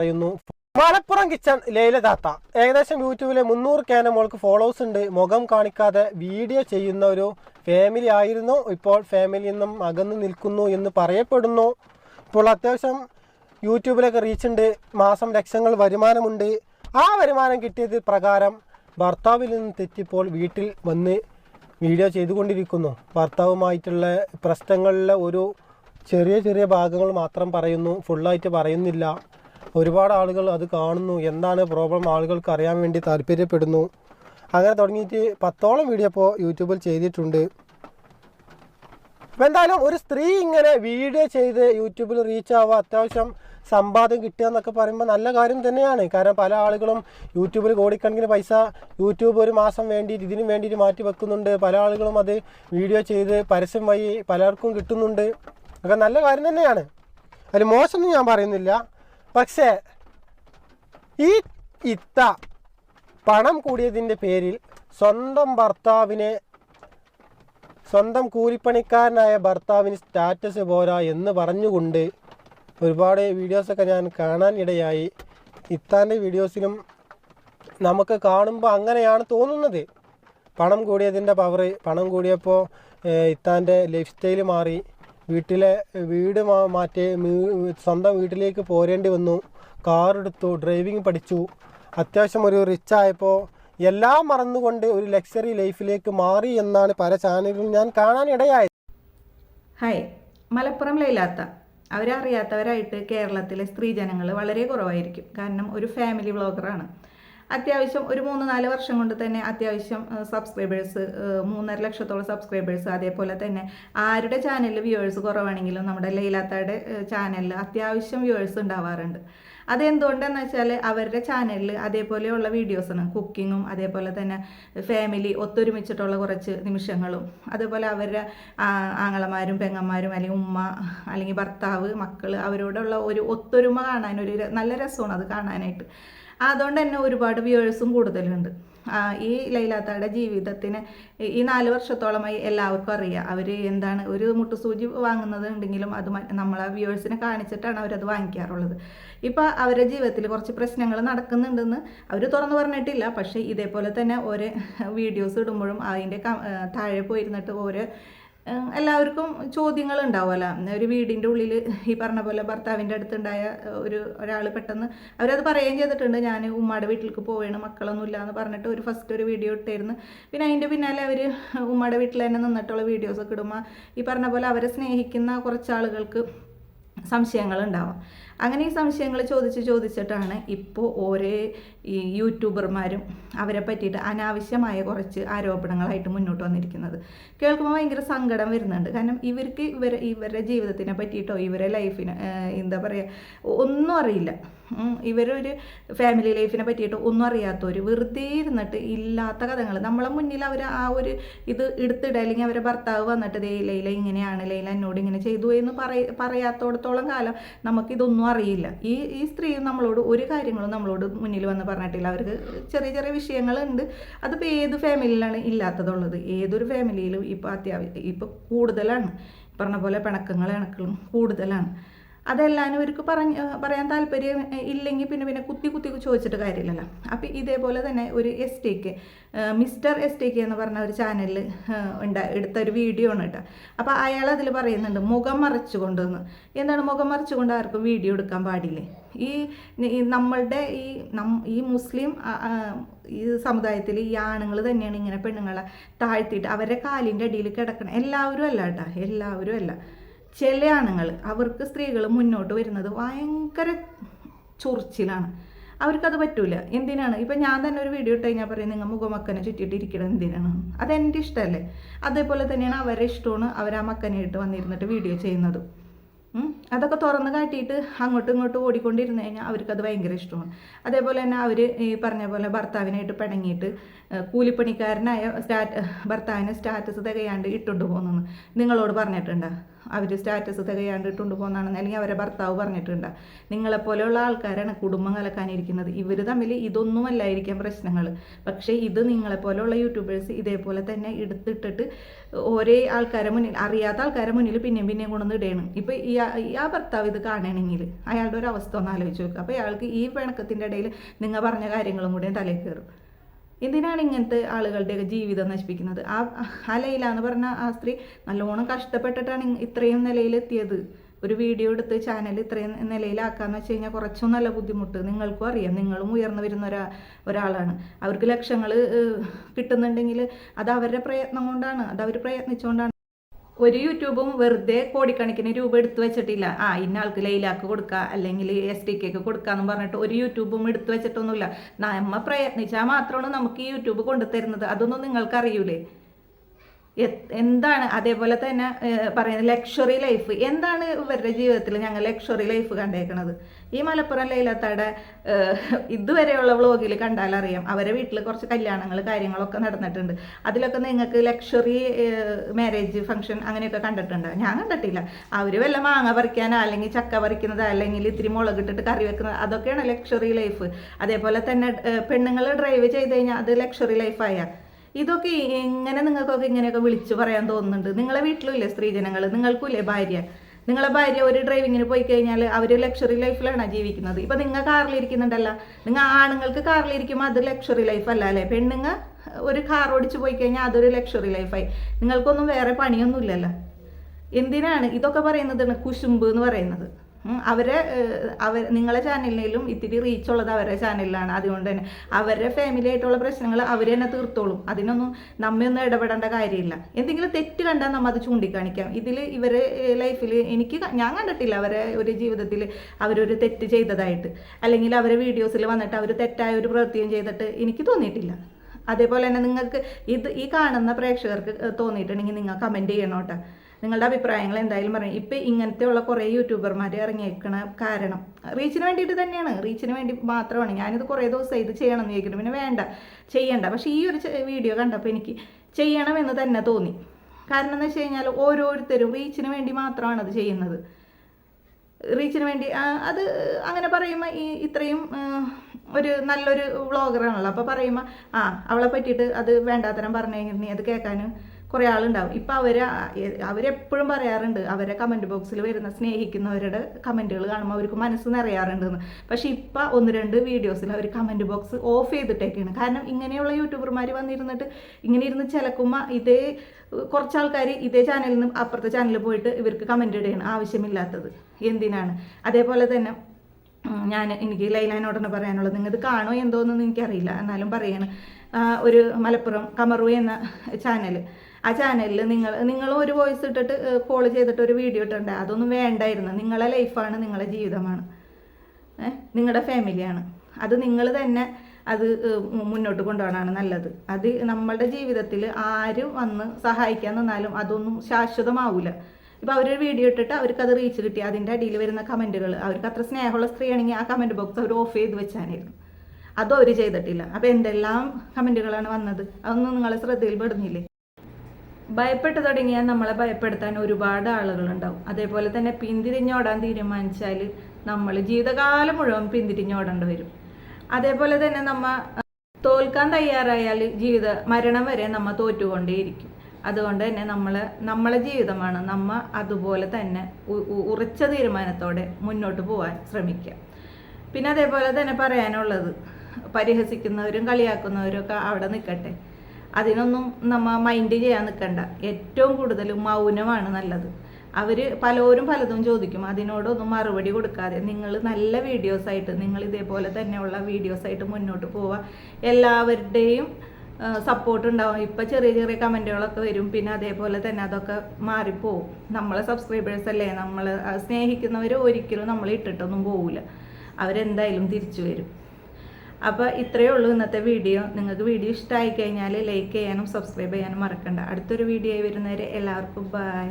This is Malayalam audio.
പറയുന്നു. മലപ്പുറം കിച്ചൺ ലൈല താത്ത ഏകദേശം യൂട്യൂബിലെ മുന്നൂറ് കാന മോൾക്ക് ഫോളോവേഴ്സ് ഉണ്ട്. മുഖം കാണിക്കാതെ വീഡിയോ ചെയ്യുന്ന ഒരു ഫാമിലി ആയിരുന്നു. ഇപ്പോൾ ഫാമിലിയിൽ നിന്നും അകന്നു നിൽക്കുന്നു എന്ന് പറയപ്പെടുന്നു. ഇപ്പോൾ അത്യാവശ്യം യൂട്യൂബിലൊക്കെ റീച്ച് ഉണ്ട്. മാസം ലക്ഷങ്ങൾ വരുമാനമുണ്ട്. ആ വരുമാനം കിട്ടിയത് പ്രകാരം ഭർത്താവിൽ നിന്ന് തെറ്റിപ്പോൾ വീട്ടിൽ വന്ന് വീഡിയോ ചെയ്തുകൊണ്ടിരിക്കുന്നു. ഭർത്താവുമായിട്ടുള്ള പ്രശ്നങ്ങളിലെ ഒരു ചെറിയ ചെറിയ ഭാഗങ്ങൾ മാത്രം പറയുന്നു. ഫുള്ളായിട്ട് പറയുന്നില്ല. ഒരുപാട് ആളുകൾ അത് കാണുന്നു. എന്താണ് പ്രോബ്ലം ആളുകൾക്ക് അറിയാൻ വേണ്ടി താല്പര്യപ്പെടുന്നു. അങ്ങനെ തുടങ്ങിയിട്ട് പത്തോളം വീഡിയോ ഇപ്പോൾ യൂട്യൂബിൽ ചെയ്തിട്ടുണ്ട്. അപ്പോൾ എന്തായാലും ഒരു സ്ത്രീ ഇങ്ങനെ വീഡിയോ ചെയ്ത് യൂട്യൂബിൽ റീച്ച് ആവുക അത്യാവശ്യം സമ്പാദ്യം കിട്ടുക എന്നൊക്കെ പറയുമ്പോൾ നല്ല കാര്യം തന്നെയാണ്. കാരണം പല ആളുകളും യൂട്യൂബിൽ കോടിക്കണക്കിന് പൈസ യൂട്യൂബ് ഒരു മാസം വേണ്ടിയിട്ട് ഇതിനു വേണ്ടിയിട്ട് മാറ്റി വെക്കുന്നുണ്ട്. പല ആളുകളും അത് വീഡിയോ ചെയ്ത് പരസ്യം വഴി പലർക്കും കിട്ടുന്നുണ്ട്. ഒക്കെ നല്ല കാര്യം തന്നെയാണ്. അതിൽ മോശമൊന്നും ഞാൻ പറയുന്നില്ല. പക്ഷേ ഈ ഇത്ത പണം കൂടിയതിന്റെ പേരിൽ സ്വന്തം ഭർത്താവിനെ സ്വന്തം കൂലിപ്പണിക്കാരനായ ഭർത്താവിന് സ്റ്റാറ്റസ് പോരാ എന്ന് പറഞ്ഞുകൊണ്ട് ഒരുപാട് വീഡിയോസൊക്കെ ഞാൻ കാണാൻ ഇടയായി. ഇത്താന്റെ വീഡിയോസിലും നമുക്ക് കാണുമ്പോൾ അങ്ങനെയാണ് തോന്നുന്നത്. പണം കൂടിയതിന്റെ പവർ പണം കൂടിയപ്പോൾ ഇത്താന്റെ ലൈഫ് സ്റ്റൈൽ മാറി. വീട്ടിലെ വീട് മാറ്റി സ്വന്തം വീട്ടിലേക്ക് പോരേണ്ടി വന്നു. കാർ എടുത്തു ഡ്രൈവിംഗ് പഠിച്ചു. അത്യാവശ്യം ഒരു റിച്ച് ആയപ്പോൾ എല്ലാം മറന്നുകൊണ്ട് ഒരു ലക്ഷറി ലൈഫിലേക്ക് മാറി എന്നാണ് പല ചാനലുകളും ഞാൻ കാണാൻ ഇടയായത് ഹായ് മലപ്പുറം ലൈലാത്ത. അവരറിയാത്തവരായിട്ട് കേരളത്തിലെ സ്ത്രീജനങ്ങൾ വളരെ കുറവായിരിക്കും. കാരണം ഒരു ഫാമിലി വ്ളോഗറാണ് അത്യാവശ്യം ഒരു മൂന്ന് നാല് വർഷം കൊണ്ട് തന്നെ അത്യാവശ്യം സബ്സ്ക്രൈബേഴ്സ് മൂന്നര ലക്ഷത്തോളം സബ്സ്ക്രൈബേഴ്സ് അതേപോലെ തന്നെ ആരുടെ ചാനലിൽ വ്യൂവേഴ്സ് കുറവാണെങ്കിലും നമ്മുടെ ലൈലാത്തയുടെ ചാനലിൽ അത്യാവശ്യം വ്യൂവേഴ്സ് ഉണ്ടാവാറുണ്ട്. അതെന്തുകൊണ്ടെന്ന് വെച്ചാൽ അവരുടെ ചാനലിൽ അതേപോലെയുള്ള വീഡിയോസാണ് കുക്കിങ്ങും അതേപോലെ തന്നെ ഫാമിലി ഒത്തൊരുമിച്ചിട്ടുള്ള കുറച്ച് നിമിഷങ്ങളും. അതുപോലെ അവരുടെ ആങ്ങളമാരും പെങ്ങന്മാരും അല്ലെങ്കിൽ ഉമ്മ അല്ലെങ്കിൽ ഭർത്താവ് മക്കൾ അവരോടുള്ള ഒരു ഒത്തൊരുമ കാണാൻ ഒരു നല്ല രസമാണ് അത് കാണാനായിട്ട്. അതുകൊണ്ട് തന്നെ ഒരുപാട് വ്യൂവേഴ്സും കൂടുതലുണ്ട്. ഈ ലൈലാത്തയുടെ ജീവിതത്തിന് ഈ- നാല് വർഷത്തോളമായി എല്ലാവർക്കും അറിയാം. അവർ എന്താണ് ഒരു മുട്ടുസൂചി വാങ്ങുന്നത് ഉണ്ടെങ്കിലും അത് നമ്മളെ വ്യൂവേഴ്സിനെ കാണിച്ചിട്ടാണ് അവരത് വാങ്ങിക്കാറുള്ളത്. ഇപ്പം അവരുടെ ജീവിതത്തിൽ കുറച്ച് പ്രശ്നങ്ങൾ നടക്കുന്നുണ്ടെന്ന് അവർ തുറന്നു പറഞ്ഞിട്ടില്ല. പക്ഷേ ഇതേപോലെ തന്നെ ഓരോ വീഡിയോസ് ഇടുമ്പോഴും അതിന്റെ താഴെ പോയിരുന്നിട്ട് ഓരോ എല്ലാവർക്കും ചോദ്യങ്ങൾ ഉണ്ടാവുമല്ലോ ഒരു വീടിന്റെ ഉള്ളിൽ ഈ പറഞ്ഞ പോലെ ഭർത്താവിന്റെ അടുത്തുണ്ടായ ഒരു ഒരാൾ പെട്ടെന്ന് അവരത് പറയുകയും ചെയ്തിട്ടുണ്ട്. ഞാൻ ഉമ്മയുടെ വീട്ടിലേക്ക് പോവുകയാണ് മക്കളൊന്നും ഇല്ല എന്ന് പറഞ്ഞിട്ട് ഒരു ഫസ്റ്റ് ഒരു വീഡിയോ ഇട്ടായിരുന്നു പിന്നെ അതിന്റെ പിന്നാലെ അവർ ഉമ്മയുടെ വീട്ടിൽ തന്നെ നിന്നിട്ടുള്ള വീഡിയോസൊക്കെ ഇടുമ്പോൾ ഈ പറഞ്ഞ പോലെ അവരെ സ്നേഹിക്കുന്ന കുറച്ച് ആളുകൾക്ക് സംശയങ്ങൾ ഉണ്ടാവാം അങ്ങനെ ഈ സംശയങ്ങൾ ചോദിച്ച് ചോദിച്ചിട്ടാണ് ഇപ്പോൾ ഓരോ ഈ യൂട്യൂബർമാരും അവരെ പറ്റിയിട്ട് അനാവശ്യമായ കുറച്ച് ആരോപണങ്ങളായിട്ട് മുന്നോട്ട് വന്നിരിക്കുന്നത്. കേൾക്കുമ്പോൾ ഭയങ്കര സങ്കടം വരുന്നുണ്ട്. കാരണം ഇവർക്ക് ഇവരെ ഇവരുടെ ജീവിതത്തിനെ പറ്റിയിട്ടോ ഇവരെ ലൈഫിനെ എന്താ പറയുക ഒന്നും അറിയില്ല. ഇവരൊരു ഫാമിലി ലൈഫിനെ പറ്റിയിട്ട് ഒന്നും അറിയാത്തവർ വെറുതെ ഇരുന്നിട്ട് ഇല്ലാത്ത കഥകൾ നമ്മളെ മുന്നിൽ അവർ ആ ഒരു ഇത് എടുത്തിടുക അല്ലെങ്കിൽ അവരെ ഭർത്താവ് വന്നിട്ട് ദേ ലൈല ഇങ്ങനെയാണ് ലൈല എന്നോട് ഇങ്ങനെ ചെയ്തു എന്ന് പറയ പറയാത്തോടത്തോളം കാലം നമുക്കിതൊന്നും അറിയില്ല. ഈ ഈ സ്ത്രീ നമ്മളോട് ഒരു കാര്യങ്ങളും നമ്മളോട് മുന്നിൽ വന്ന് പറഞ്ഞിട്ടില്ല. അവർക്ക് ചെറിയ ചെറിയ വിഷയങ്ങളുണ്ട്. അതിപ്പോൾ ഏത് ഫാമിലിയിലാണ് ഇല്ലാത്തതുള്ളത്? ഏതൊരു ഫാമിലിയിലും ഇപ്പോൾ അത്യാവശ്യം ഇപ്പോൾ കൂടുതലാണ്. പറഞ്ഞ പോലെ പിണക്കങ്ങളും ഇണക്കളും കൂടുതലാണ്. അതെല്ലാം ഇവർക്ക് പറഞ്ഞ് പറയാൻ താല്പര്യം ഇല്ലെങ്കിൽ പിന്നെ പിന്നെ കുത്തി കുത്തി ചോദിച്ചിട്ട് കാര്യമില്ലല്ലോ. അപ്പോൾ ഇതേപോലെ തന്നെ ഒരു S T K mister S T K എന്ന് പറഞ്ഞ ഒരു ചാനലിൽ ഉണ്ട് എടുത്ത ഒരു വീഡിയോ ആണ് കേട്ടോ. അപ്പോൾ അയാൾ അതിൽ പറയുന്നുണ്ട് മുഖം മറച്ചുകൊണ്ടെന്ന് എന്താണ് മുഖം മറച്ചുകൊണ്ട് ആർക്കും വീഡിയോ എടുക്കാൻ പാടില്ലേ? ഈ നമ്മളുടെ ഈ നം ഈ മുസ്ലിം ഈ സമുദായത്തിൽ ഈ ആണുങ്ങൾ തന്നെയാണ് ഇങ്ങനെ പെണ്ണുങ്ങളെ താഴ്ത്തിയിട്ട് അവരുടെ കാലിന്റെ അടിയിൽ കിടക്കണം. എല്ലാവരും അല്ല കേട്ടോ എല്ലാവരും അല്ല. ചില ആണുങ്ങൾ അവർക്ക് സ്ത്രീകൾ മുന്നോട്ട് വരുന്നത് ഭയങ്കര ചൊറിച്ചിലാണ്. അവർക്കത് പറ്റൂല. എന്തിനാണ്? ഇപ്പം ഞാൻ തന്നെ ഒരു വീഡിയോ ഇട്ട് കഴിഞ്ഞാൽ പറയും നിങ്ങൾ മുഖമക്കനെ ചുറ്റിയിട്ട് ഇരിക്കണം എന്തിനാണ്? അതെന്റെ ഇഷ്ടമല്ലേ അതേപോലെ തന്നെയാണ് അവരെ ഇഷ്ടമാണ് അവർ ആ മക്കനെ ഇട്ട് വന്നിരുന്നിട്ട് വീഡിയോ ചെയ്യുന്നത്. അതൊക്കെ തുറന്ന് കാട്ടിയിട്ട് അങ്ങോട്ടും ഇങ്ങോട്ടും ഓടിക്കൊണ്ടിരുന്ന് കഴിഞ്ഞാൽ അവർക്കത് ഭയങ്കര ഇഷ്ടമാണ്. അതേപോലെ തന്നെ അവർ ഈ പറഞ്ഞ പോലെ ഭർത്താവിനായിട്ട് പിണങ്ങിയിട്ട് കൂലിപ്പണിക്കാരനായ സ്റ്റാറ്റ് ഭർത്താവിനെ സ്റ്റാറ്റസ് തികയാണ്ട് ഇട്ടുകൊണ്ട് പോകുന്നു നിങ്ങളോട് പറഞ്ഞിട്ടുണ്ടോ? അവർ സ്റ്റാറ്റസ് തികയാണ്ട് ഇട്ടുകൊണ്ട് പോകുന്നതാണെന്ന് അല്ലെങ്കിൽ അവരെ ഭർത്താവ് പറഞ്ഞിട്ടുണ്ട്. നിങ്ങളെപ്പോലെയുള്ള ആൾക്കാരാണ് കുടുംബം കലക്കാനിരിക്കുന്നത്. ഇവർ തമ്മിൽ ഇതൊന്നുമല്ലായിരിക്കാം പ്രശ്നങ്ങൾ. പക്ഷേ ഇത് നിങ്ങളെപ്പോലെയുള്ള യൂട്യൂബേഴ്സ് ഇതേപോലെ തന്നെ എടുത്തിട്ടിട്ട് ഓരോ ആൾക്കാരെ മുന്നിൽ അറിയാത്ത ആൾക്കാരെ മുന്നിൽ പിന്നെയും പിന്നെയും കൊണ്ടുവന്ന് ഇടയാണ്. ഇപ്പം ഈ ആ- ഈ ആ ഭർത്താവ് ഇത് കാണണമെങ്കിൽ അയാളുടെ ഒരു അവസ്ഥ ഒന്ന് ആലോചിച്ച് നോക്കുക അപ്പോൾ അയാൾക്ക് ഈ പിണക്കത്തിന്റെ ഇടയിൽ നിങ്ങൾ പറഞ്ഞ കാര്യങ്ങളും കൂടെ തലയിൽ കയറും. എന്തിനാണ് ഇങ്ങനത്തെ ആളുകളുടെയൊക്കെ ജീവിതം നശിപ്പിക്കുന്നത്? ആ ആ ലൈല എന്ന് പറഞ്ഞ ആ സ്ത്രീ നല്ലോണം കഷ്ടപ്പെട്ടിട്ടാണ് ഇത്രയും നിലയിലെത്തിയത്. ഒരു വീഡിയോ എടുത്ത് ചാനൽ ഇത്രയും നിലയിലാക്കാന്ന് വെച്ച് കഴിഞ്ഞാൽ കുറച്ചും നല്ല ബുദ്ധിമുട്ട്. നിങ്ങൾക്കും അറിയാം. നിങ്ങളും ഉയർന്നു വരുന്ന ഒരാ ഒരാളാണ്. അവർക്ക് ലക്ഷങ്ങൾ കിട്ടുന്നുണ്ടെങ്കിൽ അത് അവരുടെ പ്രയത്നം കൊണ്ടാണ്. അത് അവർ പ്രയത്നിച്ചുകൊണ്ടാണ് ഒരു യൂട്യൂബും വെറുതെ കോടിക്കണക്കിന് രൂപ എടുത്തു വെച്ചിട്ടില്ല. ആ ഇന്ന ആൾക്ക് ലൈലാക്ക് കൊടുക്കുക അല്ലെങ്കിൽ എസ് ടി കെക്ക് കൊടുക്കാന്ന് പറഞ്ഞിട്ട് ഒരു യൂട്യൂബും എടുത്തു വെച്ചിട്ടൊന്നുമില്ല. നമ്മ പ്രയത്നിച്ചാൽ മാത്രമാണ് നമുക്ക് ഈ യൂട്യൂബ് കൊണ്ടുതരുന്നത് അതൊന്നും നിങ്ങൾക്ക് അറിയൂലേ എ- എന്താണ് അതേപോലെ തന്നെ പറയുന്നത് ലക്ഷറി ലൈഫ് എന്താണ് ഇവരുടെ ജീവിതത്തിൽ ഞങ്ങൾ ലക്ഷറി ലൈഫ് കണ്ടേക്കണത്? ഈ മലപ്പുറം ലൈലത്തയുടെ ഇതുവരെയുള്ള വ്ളോഗിൽ കണ്ടാലറിയാം അവരെ വീട്ടിൽ കുറച്ച് കല്യാണങ്ങൾ കാര്യങ്ങളൊക്കെ നടന്നിട്ടുണ്ട്. അതിലൊക്കെ നിങ്ങൾക്ക് ലക്ഷറി മാരേജ് ഫംഗ്ഷൻ അങ്ങനെയൊക്കെ കണ്ടിട്ടുണ്ട്? ഞാൻ കണ്ടിട്ടില്ല. അവർ വല്ല മാങ്ങ പറിക്കാനോ അല്ലെങ്കിൽ ചക്ക പറിക്കുന്നത് അല്ലെങ്കിൽ ഇത്തിരി മുളകിട്ടിട്ട് കറി വെക്കുന്നത് അതൊക്കെയാണ് ലക്ഷറി ലൈഫ് അതേപോലെ തന്നെ പെണ്ണുങ്ങൾ ഡ്രൈവ് ചെയ്ത് കഴിഞ്ഞാൽ അത് ലക്ഷറി ലൈഫായ ഇതൊക്കെ എങ്ങനെ നിങ്ങൾക്കൊക്കെ ഇങ്ങനെയൊക്കെ വിളിച്ചു പറയാൻ തോന്നുന്നുണ്ട്? നിങ്ങളെ വീട്ടിലും ഇല്ലേ സ്ത്രീജനങ്ങൾ നിങ്ങൾക്കും ഇല്ലേ ഭാര്യ? നിങ്ങളെ ഭാര്യ ഒരു ഡ്രൈവിങ്ങിന് പോയി കഴിഞ്ഞാൽ അവർ ലക്ഷറി ലൈഫിലാണ് ജീവിക്കുന്നത്. ഇപ്പം നിങ്ങൾ കാറിലിരിക്കുന്നുണ്ടല്ലോ നിങ്ങൾ ആണുങ്ങൾക്ക് കാറിലിരിക്കുമ്പോൾ അത് ലക്ഷറി ലൈഫ് അല്ല? പെണ്ണുങ്ങൾ ഒരു കാർ ഓടിച്ചു പോയി കഴിഞ്ഞാൽ അതൊരു ലക്ഷറി ലൈഫായി നിങ്ങൾക്കൊന്നും വേറെ പണിയൊന്നുമില്ലല്ലോ. എന്തിനാണ്? ഇതൊക്കെ പറയുന്നതാണ് കുശുമ്പ് എന്ന് പറയുന്നത്. അവരെ അവർ നിങ്ങളെ ചാനലിലും ഇത്തിരി റീച്ച് ഉള്ളത് അവരുടെ ചാനലിലാണ്. അതുകൊണ്ട് തന്നെ അവരുടെ ഫാമിലി ആയിട്ടുള്ള പ്രശ്നങ്ങൾ അവർ തന്നെ തീർത്തോളും. അതിനൊന്നും നമ്മയൊന്നും ഇടപെടേണ്ട കാര്യമില്ല. എന്തെങ്കിലും തെറ്റ് കണ്ടാൽ നമ്മൾ അത് ചൂണ്ടിക്കാണിക്കാം. ഇതിൽ ഇവരെ ലൈഫിൽ എനിക്ക് ഞാൻ കണ്ടിട്ടില്ല അവരെ ഒരു ജീവിതത്തിൽ അവരൊരു തെറ്റ് ചെയ്തതായിട്ട്. അല്ലെങ്കിൽ അവരെ വീഡിയോസിൽ വന്നിട്ട് അവർ തെറ്റായ ഒരു പ്രവൃത്തിയും ചെയ്തിട്ട് എനിക്ക് തോന്നിയിട്ടില്ല. അതേപോലെ തന്നെ നിങ്ങൾക്ക് ഇത് ഈ കാണുന്ന പ്രേക്ഷകർക്ക് തോന്നിയിട്ടുണ്ടെങ്കിൽ നിങ്ങൾ കമന്റ് ചെയ്യണം കേട്ടോ. നിങ്ങളുടെ അഭിപ്രായങ്ങൾ എന്തായാലും പറയും. ഇപ്പം ഇങ്ങനത്തെയുള്ള കുറേ യൂട്യൂബർമാർ ഇറങ്ങിയേക്കണ കാരണം റീച്ചിന് വേണ്ടിയിട്ട് തന്നെയാണ്. റീച്ചിന് വേണ്ടി മാത്രമാണ്. ഞാനിത് കുറേ ദിവസം ഇത് ചെയ്യണം എന്ന് ചോദിക്കുന്നു. പിന്നെ വേണ്ട ചെയ്യണ്ട. പക്ഷേ ഈ ഒരു വീഡിയോ കണ്ടപ്പോൾ എനിക്ക് ചെയ്യണമെന്ന് തന്നെ തോന്നി. കാരണം എന്ന് വെച്ച് കഴിഞ്ഞാൽ ഓരോരുത്തരും റീച്ചിന് വേണ്ടി മാത്രമാണ് അത് ചെയ്യുന്നത്. റീച്ചിന് വേണ്ടി അത് അങ്ങനെ പറയുമ്പോൾ ഈ ഇത്രയും ഒരു നല്ലൊരു വ്ളോഗറാണല്ലോ. അപ്പോൾ പറയുമ്പോൾ ആ അവളെ പറ്റിയിട്ട് അത് വേണ്ടാത്തരം പറഞ്ഞു നീ അത് കേൾക്കാൻ കുറേ ആളുണ്ടാവും. ഇപ്പൊ അവർ അവരെപ്പോഴും പറയാറുണ്ട് അവരെ കമന്റ് ബോക്സിൽ വരുന്ന സ്നേഹിക്കുന്നവരുടെ കമന്റുകൾ കാണുമ്പോൾ അവർക്ക് മനസ്സ് നിറയാറുണ്ടെന്ന്. പക്ഷേ ഇപ്പൊ ഒന്ന് രണ്ട് വീഡിയോസിൽ അവർ കമന്റ് ബോക്സ് ഓഫ് ചെയ്തിട്ടേക്കാണ്. കാരണം ഇങ്ങനെയുള്ള യൂട്യൂബർമാർ വന്നിരുന്നിട്ട് ഇങ്ങനെ ഇരുന്ന് ചിലക്കുമ്പോൾ ഇതേ കുറച്ച് ആൾക്കാർ ഇതേ ചാനലിൽ നിന്ന് അപ്പുറത്തെ ചാനലിൽ പോയിട്ട് ഇവർക്ക് കമന്റ് ഇടുകയാണ് ആവശ്യമില്ലാത്തത്. എന്തിനാണ്? അതേപോലെ തന്നെ ഞാൻ എനിക്ക് ലൈലാനോടനെ പറയാനുള്ളത്. നിങ്ങൾ ഇത് കാണോ എന്തോന്നൊന്നും എനിക്കറിയില്ല എന്നാലും പറയാണ്. ഒരു മലപ്പുറം കമറു എന്ന ചാനൽ ആ ചാനലിൽ നിങ്ങൾ നിങ്ങൾ ഒരു വോയിസ് ഇട്ടിട്ട് കോൾ ചെയ്തിട്ട് ഒരു വീഡിയോ ഇട്ടുണ്ട് അതൊന്നും വേണ്ടായിരുന്നു. നിങ്ങളെ ലൈഫാണ് നിങ്ങളെ ജീവിതമാണ്. നിങ്ങളുടെ ഫാമിലിയാണ് അത് നിങ്ങൾ തന്നെ അത് മുന്നോട്ട് കൊണ്ടുപോകണമാണ് നല്ലത്. അത് നമ്മളുടെ ജീവിതത്തിൽ ആരും വന്ന് സഹായിക്കാൻ നിന്നാലും അതൊന്നും ശാശ്വതമാവില്ല ഇപ്പോൾ അവരൊരു വീഡിയോ ഇട്ടിട്ട് അവർക്ക് അത് റീച്ച് കിട്ടി. അതിന്റെ അടിയിൽ വരുന്ന കമന്റുകൾ അവർക്ക് അത്ര സ്നേഹമുള്ള സ്ത്രീയാണെങ്കിൽ ആ കമന്റ് ബോക്സ് അവർ ഓഫ് ചെയ്ത് വെച്ചാനായിരുന്നു. അതും അവർ ചെയ്തിട്ടില്ല. അപ്പോൾ എന്തെല്ലാം കമന്റുകളാണ് വന്നത്? അതൊന്നും നിങ്ങളെ ശ്രദ്ധയിൽ പെടുന്നില്ലേ ഭയപ്പെട്ട് തുടങ്ങിയാൽ നമ്മളെ ഭയപ്പെടുത്താൻ ഒരുപാട് ആളുകളുണ്ടാവും. അതേപോലെ തന്നെ പിന്തിരിഞ്ഞോടാൻ തീരുമാനിച്ചാൽ നമ്മൾ ജീവിതകാലം മുഴുവൻ പിന്തിരിഞ്ഞോടേണ്ടി വരും. അതേപോലെ തന്നെ നമ്മ തോൽക്കാൻ തയ്യാറായാൽ ജീവിത മരണം വരെ നമ്മ തോറ്റുകൊണ്ടേയിരിക്കും. അതുകൊണ്ട് തന്നെ നമ്മൾ നമ്മളെ ജീവിതമാണ് നമ്മ അതുപോലെ തന്നെ ഉറച്ച തീരുമാനത്തോടെ മുന്നോട്ട് പോകാൻ ശ്രമിക്കുക. പിന്നെ അതേപോലെ തന്നെ പറയാനുള്ളത് പരിഹസിക്കുന്നവരും കളിയാക്കുന്നവരും ഒക്കെ അവിടെ നിൽക്കട്ടെ. അതിനൊന്നും നമ്മ മൈൻഡ് ചെയ്യാൻ നിൽക്കണ്ട ഏറ്റവും കൂടുതൽ മൗനമാണ് നല്ലത്. അവർ പലരും പലതും ചോദിക്കും. അതിനോടൊന്നും മറുപടി കൊടുക്കാതെ നിങ്ങൾ നല്ല വീഡിയോസായിട്ട് നിങ്ങൾ ഇതേപോലെ തന്നെയുള്ള വീഡിയോസായിട്ട് മുന്നോട്ട് പോവുക എല്ലാവരുടെയും സപ്പോർട്ട് ഉണ്ടാവും. ഇപ്പം ചെറിയ ചെറിയ കമന്റുകളൊക്കെ വരും. പിന്നെ അതേപോലെ തന്നെ അതൊക്കെ മാറിപ്പോവും. നമ്മളെ സബ്സ്ക്രൈബേഴ്സ് അല്ലേ? നമ്മൾ സ്നേഹിക്കുന്നവർ ഒരിക്കലും നമ്മൾ ഇട്ടിട്ടൊന്നും പോവില്ല അവരെന്തായാലും തിരിച്ചു വരും. അപ്പോൾ ഇത്രയേ ഉള്ളൂ ഇന്നത്തെ വീഡിയോ നിങ്ങൾക്ക് വീഡിയോ ഇഷ്ടമായി കഴിഞ്ഞാൽ ലൈക്ക് ചെയ്യാനും സബ്സ്ക്രൈബ് ചെയ്യാനും മറക്കണ്ട. അടുത്തൊരു വീഡിയോ ആയി വരുന്നവരെ എല്ലാവർക്കും ബൈ